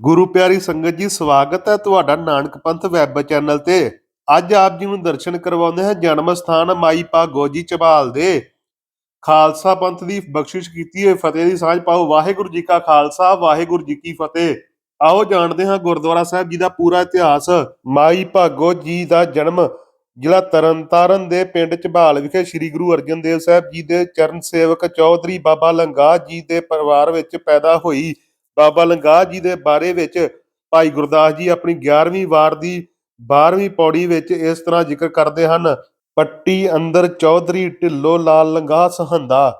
ਗੁਰੂ ਪਿਆਰੀ ਸੰਗਤ ਜੀ, ਸਵਾਗਤ ਹੈ ਤੁਹਾਡਾ ਨਾਨਕ ਪੰਥ ਵੈਬ ਚੈਨਲ ਤੇ। ਅੱਜ ਆਪ ਜੀ ਨੂੰ ਦਰਸ਼ਨ ਕਰਵਾਉਂਦੇ ਹਾਂ ਜਨਮ ਸਥਾਨ ਮਾਈ ਭਾਗੋ ਜੀ ਦੇ। ਖਾਲਸਾ ਪੰਥ ਦੀ ਬਖਸ਼ਿਸ਼ ਕੀਤੀ ਹੋਈ ਫਤਿਹ ਦੀ ਸਾਂਝ ਪਾਓ। ਵਾਹਿਗੁਰੂ ਜੀ ਕਾ ਖਾਲਸਾ, ਵਾਹਿਗੁਰੂ ਜੀ ਕੀ ਫਤਿਹ। ਆਓ ਜਾਣਦੇ ਹਾਂ ਗੁਰਦੁਆਰਾ ਸਾਹਿਬ ਜੀ ਦਾ ਪੂਰਾ ਇਤਿਹਾਸ। ਮਾਈ ਭਾਗੋ ਜੀ ਦਾ ਜਨਮ ਜ਼ਿਲ੍ਹਾ ਤਰਨਤਾਰਨ ਦੇ ਪਿੰਡ ਝਬਾਲ ਵਿਖੇ ਸ੍ਰੀ ਗੁਰੂ ਅਰਜਨ ਦੇਵ ਸਾਹਿਬ ਜੀ ਦੇ ਚਰਨ ਸੇਵਕ ਚੌਧਰੀ ਬਾਬਾ ਲੰਗਾ ਜੀ ਦੇ ਪਰਿਵਾਰ ਵਿੱਚ ਪੈਦਾ ਹੋਈ। ਬਾਬਾ ਲੰਗਾਹ ਜੀ ਦੇ ਬਾਰੇ ਵਿੱਚ ਭਾਈ ਗੁਰਦਾਸ ਜੀ ਆਪਣੀ 11ਵੀਂ ਵਾਰ ਦੀ 12ਵੀਂ ਪੌੜੀ ਵਿੱਚ ਇਸ ਤਰ੍ਹਾਂ ਜ਼ਿਕਰ ਕਰਦੇ ਹਨ, ਪੱਟੀ ਅੰਦਰ ਚੌਧਰੀ ਢਿੱਲੋ ਲਾਲ ਲੰਗਾਹ ਸਹੰਦਾ।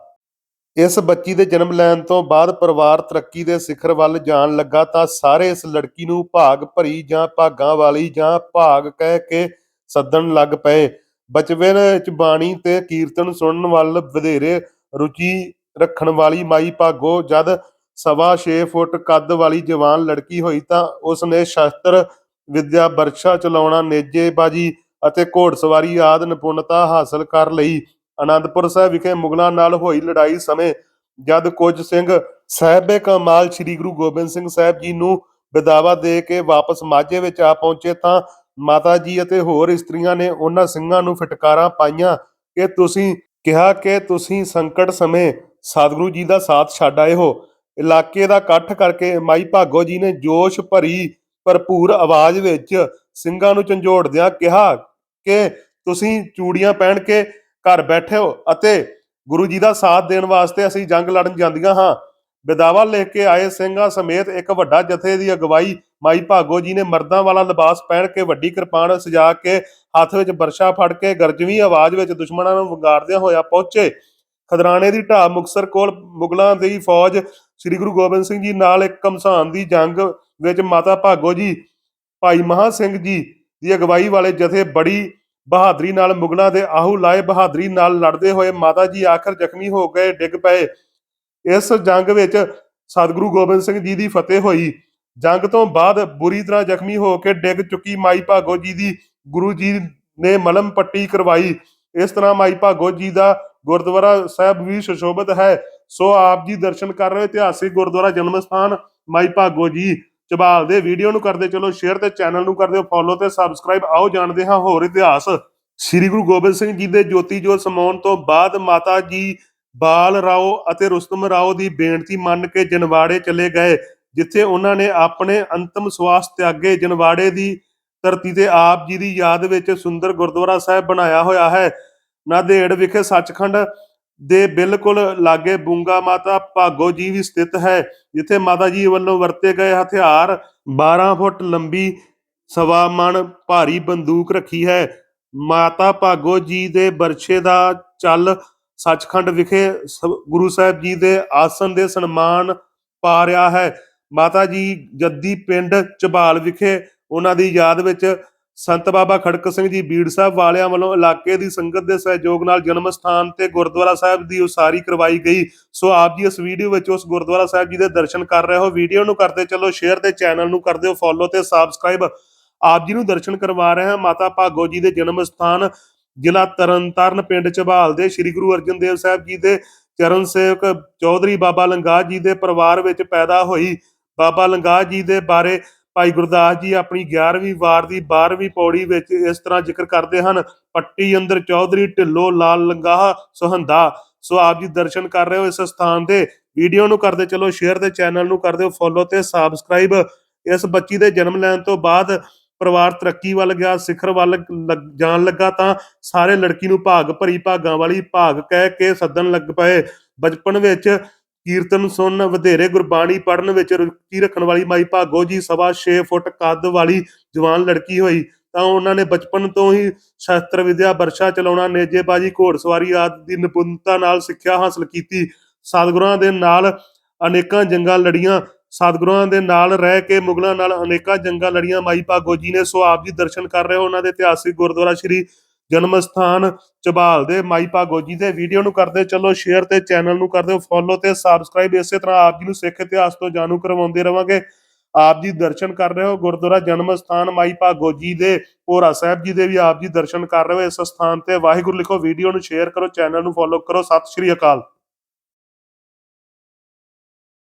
ਇਸ ਬੱਚੀ ਦੇ ਜਨਮ ਲੈਣ ਤੋਂ ਬਾਅਦ ਪਰਿਵਾਰ ਤਰੱਕੀ ਦੇ ਸਿਖਰ ਵੱਲ ਜਾਣ ਲੱਗਾ ਤਾਂ ਸਾਰੇ ਇਸ ਲੜਕੀ ਨੂੰ ਭਾਗ ਭਰੀ ਜਾਂ ਭਾਗਾਂ ਵਾਲੀ ਜਾਂ ਭਾਗ ਕਹਿ ਕੇ ਸੱਦਣ ਲੱਗ ਪਏ। ਬਚਪਨ ਵਿੱਚ ਬਾਣੀ ਤੇ ਕੀਰਤਨ ਸੁਣਨ ਵੱਲ ਵਧੇਰੇ ਰੁਚੀ ਰੱਖਣ ਵਾਲੀ ਮਾਈ ਭਾਗੋ ਜਦ ਸਵਾ 6 ਫੁੱਟ ਕੱਦ ਵਾਲੀ ਜਵਾਨ ਲੜਕੀ ਹੋਈ ਤਾਂ ਉਸ ਨੇ ਸ਼ਸਤਰ ਵਿਦਿਆ ਬਰਛਾ ਚਲਾਉਣਾ, ਨੇਜੇਬਾਜੀ ਅਤੇ ਘੋੜਸਵਾਰੀ ਆਦ ਨਿਪੁੰਨਤਾ ਹਾਸਲ ਕਰ ਲਈ। ਅਨੰਦਪੁਰ ਸਾਹਿਬ ਵਿਖੇ ਮੁਗਲਾਂ ਨਾਲ ਹੋਈ ਲੜਾਈ ਸਮੇਂ ਜਦ ਕੁਝ ਸਿੰਘ ਸਾਹਿਬੇ ਕਮਾਲ ਸ੍ਰੀ ਗੁਰੂ ਗੋਬਿੰਦ ਸਿੰਘ ਸਾਹਿਬ ਜੀ ਨੂੰ ਵਿਦਾਵਾ ਦੇ ਕੇ ਵਾਪਸ ਮਾਝੇ ਵਿੱਚ ਆ ਪਹੁੰਚੇ ਤਾਂ ਮਾਤਾ ਜੀ ਅਤੇ ਹੋਰ ਇਸਤਰੀਆਂ ਨੇ ਉਹਨਾਂ ਸਿੰਘਾਂ ਨੂੰ ਫਟਕਾਰਾਂ ਪਾਈਆਂ ਕਿ ਤੁਸੀਂ ਕਿਹਾ ਕਿ ਤੁਸੀਂ ਸੰਕਟ ਸਮੇਂ ਸਤਿਗੁਰੂ ਜੀ ਦਾ ਸਾਥ ਛੱਡ ਆਏ ਹੋ। ਇਲਾਕੇ ਦਾ ਇਕੱਠ ਕਰਕੇ ਮਾਈ ਭਾਗੋ ਜੀ ਨੇ ਜੋਸ਼ ਭਰੀ, ਭਰਪੂਰ ਆਵਾਜ਼ ਵਿੱਚ ਸਿੰਘਾਂ ਨੂੰ ਝੰਜੋੜਦਿਆਂ ਕਿਹਾ ਕਿ ਤੁਸੀਂ ਚੂੜੀਆਂ ਪਹਿਨ ਕੇ ਘਰ ਬੈਠੇ ਹੋ ਅਤੇ ਗੁਰੂ ਜੀ ਦਾ ਸਾਥ ਦੇਣ ਵਾਸਤੇ ਅਸੀਂ ਜੰਗ ਲੜਨ ਜਾਂਦੀਆਂ ਹਾਂ। ਵਿਦਾਵਾ ਲੈ ਕੇ ਆਏ ਸਿੰਘਾਂ ਸਮੇਤ ਇੱਕ ਵੱਡਾ ਜਥੇ ਦੀ ਅਗਵਾਈ ਮਾਈ ਭਾਗੋ ਜੀ ਨੇ ਮਰਦਾਂ ਵਾਲਾ ਲਿਬਾਸ ਪਹਿਨ ਕੇ ਵੱਡੀ ਕਿਰਪਾਨ ਸਜਾ ਕੇ ਹੱਥ ਵਿੱਚ ਬਰਸ਼ਾ ਫੜ ਕੇ ਗਰਜਵੀਂ ਆਵਾਜ਼ ਵਿੱਚ ਦੁਸ਼ਮਣਾਂ ਨੂੰ ਵੰਗਾਰਦਿਆਂ ਹੋਇਆ ਪਹੁੰਚੇ। ਖਦਰਾਣੇ ਦੀ ਢਾਬ ਮੁਕਸਰ ਕੋਲ ਮੁਗਲਾਂ ਦੀ ਫੌਜ ਸ੍ਰੀ ਗੁਰੂ ਗੋਬਿੰਦ ਸਿੰਘ ਜੀ ਨਾਲ ਇੱਕ ਕਮਸਾਨ ਦੀ ਜੰਗ ਵਿੱਚ ਮਾਤਾ ਭਾਗੋ ਜੀ, ਭਾਈ ਮਹਾ ਸਿੰਘ ਜੀ ਦੀ ਅਗਵਾਈ ਵਾਲੇ ਜਥੇ ਬੜੀ ਬਹਾਦਰੀ ਨਾਲ ਮੁਗਲਾਂ ਦੇ ਆਹੂ ਲਾਏ ਬਹਾਦਰੀ ਨਾਲ ਲੜਦੇ ਹੋਏ ਮਾਤਾ ਜੀ ਆਖਰ ਜ਼ਖਮੀ ਹੋ ਗਏ, ਡਿੱਗ ਪਏ। ਇਸ ਜੰਗ ਵਿੱਚ ਸਤਿਗੁਰੂ ਗੋਬਿੰਦ ਸਿੰਘ ਜੀ ਦੀ ਫਤਿਹ ਹੋਈ। ਜੰਗ ਤੋਂ ਬਾਅਦ ਬੁਰੀ ਤਰ੍ਹਾਂ ਜ਼ਖਮੀ ਹੋ ਕੇ ਡਿੱਗ ਚੁੱਕੀ ਮਾਈ ਭਾਗੋ ਜੀ ਦੀ ਗੁਰੂ ਜੀ ਨੇ ਮਲਮ ਪੱਟੀ ਕਰਵਾਈ। ਇਸ ਤਰ੍ਹਾਂ ਮਾਈ ਭਾਗੋ ਜੀ ਦਾ ਗੁਰਦੁਆਰਾ ਸਾਹਿਬ ਵੀ ਸੁਸ਼ੋਭਿਤ ਹੈ। ਸੋ ਆਪ ਜੀ ਦਰਸ਼ਨ ਕਰ ਰਹੇ ਹੋ ਇਤਿਹਾਸਿਕ ਗੁਰਦੁਆਰਾ ਜਨਮ ਸਥਾਨ ਮਾਈ ਭਾਗੋ ਜੀ। ਚਬਾਲ ਦੇ ਵੀਡੀਓ ਨੂੰ ਕਰਦੇ ਚਲੋ ਸ਼ੇਅਰ ਤੇ ਚੈਨਲ ਨੂੰ ਕਰਦੇ ਫੋਲੋ ਤੇ ਸਬਸਕ੍ਰਾਈਬ ਆਓ ਜਾਣਦੇ ਹਾਂ ਹੋਰ ਇਤਿਹਾਸ। ਸ੍ਰੀ ਗੁਰੂ ਗੋਬਿੰਦ ਸਿੰਘ ਜੀ ਦੇ ਜੋਤੀ ਜੋਤ ਸਮਾਉਣ ਤੋਂ ਬਾਅਦ ਮਾਤਾ ਜੀ ਬਾਲ ਰਾਓ ਅਤੇ ਰੁਸਤਮ ਰਾਓ ਦੀ ਬੇਨਤੀ ਮੰਨ ਕੇ ਜਨਵਾੜੇ ਚਲੇ ਗਏ, ਜਿੱਥੇ ਉਹਨਾਂ ਨੇ ਆਪਣੇ ਅੰਤਮ ਸਵਾਸ ਤਿਆਗੇ। ਜਨਵਾੜੇ ਦੀ ਧਰਤੀ ਤੇ ਆਪ ਜੀ ਦੀ ਯਾਦ ਵਿੱਚ ਸੁੰਦਰ ਗੁਰਦੁਆਰਾ ਸਾਹਿਬ ਬਣਾਇਆ ਹੋਇਆ ਹੈ। ਨਾਦੇੜ ਵਿਖੇ ਸੱਚਖੰਡ ਦੇ ਬਿਲਕੁਲ ਲਾਗੇ ਬੂੰਗਾ ਮਾਤਾ ਭਾਗੋ ਜੀ ਵੀ ਸਥਿਤ ਹੈ, ਜਿੱਥੇ ਮਾਤਾ ਜੀ ਵੱਲੋਂ ਵਰਤੇ ਗਏ ਹਥਿਆਰ 12 ਫੁੱਟ ਲੰਬੀ ਸਵਾ ਮਣ ਭਾਰੀ ਬੰਦੂਕ ਰੱਖੀ ਹੈ। ਮਾਤਾ ਭਾਗੋ ਜੀ ਦੇ ਬਰਛੇ ਦਾ ਚੱਲ ਸੱਚਖੰਡ ਵਿਖੇ ਸ- ਗੁਰੂ ਸਾਹਿਬ ਜੀ ਦੇ ਆਸਨ ਦੇ ਸਨਮਾਨ ਪਾ ਰਿਹਾ ਹੈ। ਮਾਤਾ ਜੀ ਜੱਦੀ ਪਿੰਡ ਝਬਾਲ ਵਿਖੇ ਉਹਨਾਂ ਦੀ ਯਾਦ ਵਿੱਚ ਸੰਤ ਬਾਬਾ ਖੜਕ ਸਿੰਘ ਜੀ ਬੀੜ ਸਾਹਿਬ ਵਾਲਿਆਂ ਵੱਲੋਂ ਇਲਾਕੇ ਦੀ ਸੰਗਤ ਦੇ ਸਹਿਯੋਗ ਨਾਲ ਜਨਮ ਸਥਾਨ ਤੇ ਗੁਰਦੁਆਰਾ ਸਾਹਿਬ ਦੀ ਉਸਾਰੀ ਕਰਵਾਈ ਗਈ। ਸੋ ਆਪ ਜੀ ਇਸ ਵੀਡੀਓ ਵਿੱਚ ਉਸ ਗੁਰਦੁਆਰਾ ਸਾਹਿਬ ਜੀ ਦੇ ਦਰਸ਼ਨ ਕਰ ਰਹੇ ਹੋ। ਵੀਡੀਓ ਨੂੰ ਕਰਦੇ ਚਲੋ, ਸ਼ੇਅਰ ਤੇ ਚੈਨਲ ਨੂੰ ਕਰ ਦਿਓ ਫੋਲੋ ਤੇ ਸਬਸਕ੍ਰਾਈਬ ਆਪ ਜੀ ਨੂੰ ਦਰਸ਼ਨ ਕਰਵਾ ਰਹੇ ਹਾਂ ਮਾਤਾ ਭਾਗੋ ਜੀ ਦੇ ਜਨਮ ਸਥਾਨ, ਜ਼ਿਲ੍ਹਾ ਤਰਨਤਾਰਨ, ਪਿੰਡ ਝਬਾਲ ਦੇ ਸ੍ਰੀ ਗੁਰੂ ਅਰਜਨ ਦੇਵ ਸਾਹਿਬ ਜੀ ਦੇ ਚਰਨ ਸੇਵਕ ਚੌਧਰੀ ਬਾਬਾ ਲੰਗਾ ਜੀ ਦੇ ਪਰਿਵਾਰ ਵਿੱਚ ਪੈਦਾ ਹੋਈ। ਬਾਬਾ ਲੰਗਾ ਜੀ ਦੇ ਬਾਰੇ ਭਾਈ ਗੁਰਦਾਸ ਜੀ ਆਪਣੀ 11ਵੀਂ ਵਾਰ ਦੀ 12ਵੀਂ ਪੌੜੀ ਵਿੱਚ ਇਸ ਤਰ੍ਹਾਂ ਜ਼ਿਕਰ ਕਰਦੇ ਹਨ, ਪੱਟੀ ਅੰਦਰ ਚੌਧਰੀ ਢਿੱਲੋ ਲਾਲ ਲੰਗਾਹ ਸੁਹੰਦਾ। ਸੋ ਆਪ ਜੀ ਦਰਸ਼ਨ ਕਰ ਰਹੇ ਹੋ ਇਸ ਸਥਾਨ ਦੇ ਵੀਡੀਓ ਨੂੰ ਕਰਦੇ ਚਲੋ ਸ਼ੇਅਰ ਤੇ ਚੈਨਲ ਨੂੰ ਕਰ ਦਿਓ ਫੋਲੋ ਤੇ ਸਬਸਕ੍ਰਾਈਬ ਇਸ ਬੱਚੀ ਦੇ ਜਨਮ ਲੈਣ ਤੋਂ ਬਾਅਦ ਪਰਿਵਾਰ ਤਰੱਕੀ ਵੱਲ ਗਿਆ, ਸਿਖਰ ਵੱਲ ਲੱਗ- ਜਾਣ ਲੱਗਾ ਤਾਂ ਸਾਰੇ ਲੜਕੀ ਨੂੰ ਭਾਗ ਭਰੀ ਭਾਗਾਂ ਵਾਲੀ ਭਾਗ ਕਹਿ ਕੇ ਸੱਦਣ ਲੱਗ ਪਏ। ਬਚਪਨ ਵਿੱਚ ਕੀਰਤਨ ਸੁਣਨ, ਵਧੇਰੇ ਗੁਰਬਾਣੀ ਪੜਨ ਵਿੱਚ ਰੁਚੀ ਰੱਖਣ ਵਾਲੀ ਮਾਈ ਭਾਗੋ ਜੀ ਸਵਾ 6 ਫੁੱਟ ਕੱਦ ਵਾਲੀ ਜਵਾਨ ਲੜਕੀ ਹੋਈ। ਤਾਂ ਉਹਨਾਂ ਨੇ ਬਚਪਨ ਤੋਂ ਹੀ ਸ਼ਾਸਤਰ ਵਿਦਿਆ, ਵਰਸ਼ਾ ਚਲਾਉਣਾ, ਨੇਜੇਬਾਜੀ, ਘੋੜਸਵਾਰੀ ਆਦਿ ਦੀ ਨਿਪੁੰਨਤਾ ਨਾਲ ਸਿੱਖਿਆ ਹਾਸਲ ਕੀਤੀ। ਸਤਿਗੁਰਾਂ ਦੇ ਨਾਲ ਅਨੇਕਾਂ ਜੰਗਾਂ ਲੜੀਆਂ। ਸਤਿਗੁਰਾਂ ਦੇ ਨਾਲ ਰਹਿ ਕੇ ਮੁਗਲਾਂ ਨਾਲ ਅਨੇਕਾਂ ਜੰਗਾਂ ਲੜੀਆਂ। ਮਾਈ ਭਾਗੋ ਜੀ ਨੇ ਸੋ ਆਪ ਜੀ ਦਰਸ਼ਨ ਕਰ ਰਹੇ। ਹੋ ਉਹਨਾਂ ਦੇ ਇਤਿਹਾਸਿਕ ਗੁਰਦੁਆਰਾ ਸ਼੍ਰੀ ਜਨਮ ਸਥਾਨ ਚਬਾਲ ਦੇ ਮਾਈ ਭਾਗੋ ਜੀ ਦੇ ਵੀਡੀਓ ਨੂੰ ਕਰਦੇ ਚਲੋ ਸ਼ੇਅਰ ਤੇ ਚੈਨਲ ਨੂੰ ਕਰਦੇ ਦਿਓ ਫੋਲੋ ਤੇ ਸਬਸਕ੍ਰਾਈਬ ਇਸੇ ਤਰ੍ਹਾਂ ਆਪ ਜੀ ਨੂੰ ਸਿੱਖ ਇਤਿਹਾਸ ਤੋਂ ਜਾਣੂ ਕਰਵਾਉਂਦੇ ਰਵਾਂਗੇ। ਆਪ ਜੀ ਦਰਸ਼ਨ ਕਰ ਰਹੇ ਹੋ, ਗੁਰਦੁਆਰਾ ਜਨਮ ਸਥਾਨ ਮਾਈ ਭਾਗੋ ਜੀ ਦੇ ਭੋਰਾ ਸਾਹਿਬ ਜੀ ਦੇ ਵੀ ਆਪ ਜੀ ਦਰਸ਼ਨ ਕਰ ਰਹੇ ਹੋ, ਇਸ ਸਥਾਨ ਤੇ ਵਾਹਿਗੁਰੂ ਲਿਖੋ ਵੀਡੀਓ ਨੂੰ ਸ਼ੇਅਰ ਕਰੋ ਚੈਨਲ ਨੂੰ ਫੋਲੋ ਕਰੋ, ਸਤਿ ਸ਼੍ਰੀ ਅਕਾਲ।